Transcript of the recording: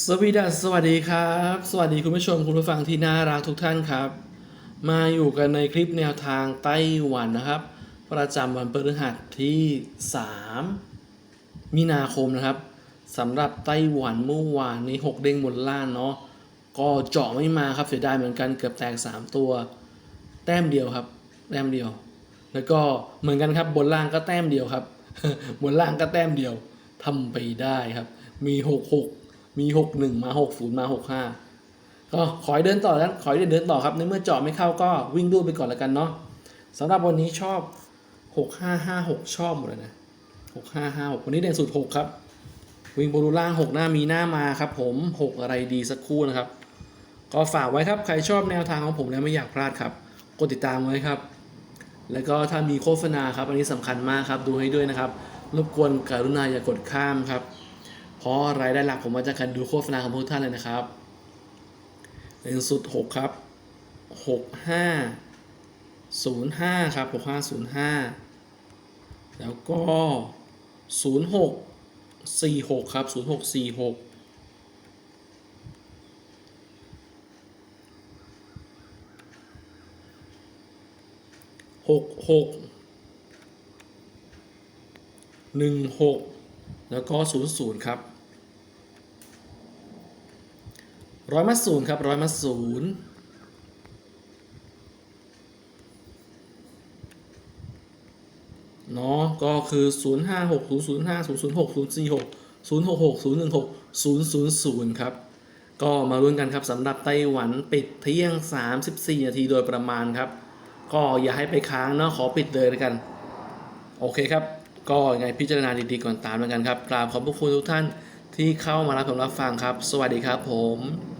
สวีดัสสวัสดีครับ สวัสดีคุณผู้ชมคุณผู้ฟังที่น่ารักทุกท่านครับ มาอยู่กันในคลิปแนวทางไต้หวันนะครับ ประจำวันพฤหัสที่ 3 มีนาคมนะครับสำหรับไต้หวันเมื่อวานนี้ 6 เด้งบนล่างเนาะก็เจาะไม่มาครับเสียดายเหมือนกันเกือบแตก 3 ตัว แต้มเดียวครับ แต้มเดียว แล้วก็เหมือนกันครับบนล่างก็แต้มเดียวครับ บนล่างก็แต้มเดียวทำไปได้ครับ มีหกหก มีหกหนึ่งมาหกศูนย์มาหกห้าก็ขอให้เดินต่อแล้วขอให้เดินต่อครับในเมื่อเจาะไม่เข้าก็วิ่งดูไปก่อนแล้วกันเนาะสำหรับวันนี้ชอบหกห้าห้าหกชอบหมดเลยนะหกห้าห้าหกวันนี้เด่นสุดหกครับ วิ่งบนล่างหกหน้ามีหน้ามาครับ ผมหกอะไรดีสักคู่นะครับ ก็ฝากไว้ครับใครชอบแนวทางของผมแล้วไม่อยากพลาดครับกดติดตามไว้ครับ แล้วก็ถ้ามีโฆษณาครับอันนี้สำคัญมากครับดูให้ด้วยนะครับรบกวนกรุณาอย่ากดข้ามครับ เพราะรายได้หลักผมมาจากการดูโฆษณาของพวกท่านเลยนะครับเลนสุด 6 ครับ 6505 ครับ 6505 แล้วก็ 0646 ครับ 0646หกหกหนึ่งหก แล้วก็ศูนย์ศูนย์ครับร้อยมัดศูนย์ครับร้อยมัดศูนย์เนาะก็คือ 0 5 6 0 0 5 0 0 6 0 4 6 0 6 6 0 1 6 0 0 0 ครับ ก็มาลุ้นกันครับสำหรับไต้หวันปิดเที่ยง 34 นาทีโดยประมาณครับ ก็อย่าให้ไปค้างเนาะขอปิดเลยแล้วกัน โอเคครับ ก็ยังไงพิจารณาดีๆก่อนตามแล้วกันครับกราบขอบพระคุณทุกท่านที่เข้ามารับชมรับฟังครับ สวัสดีครับผม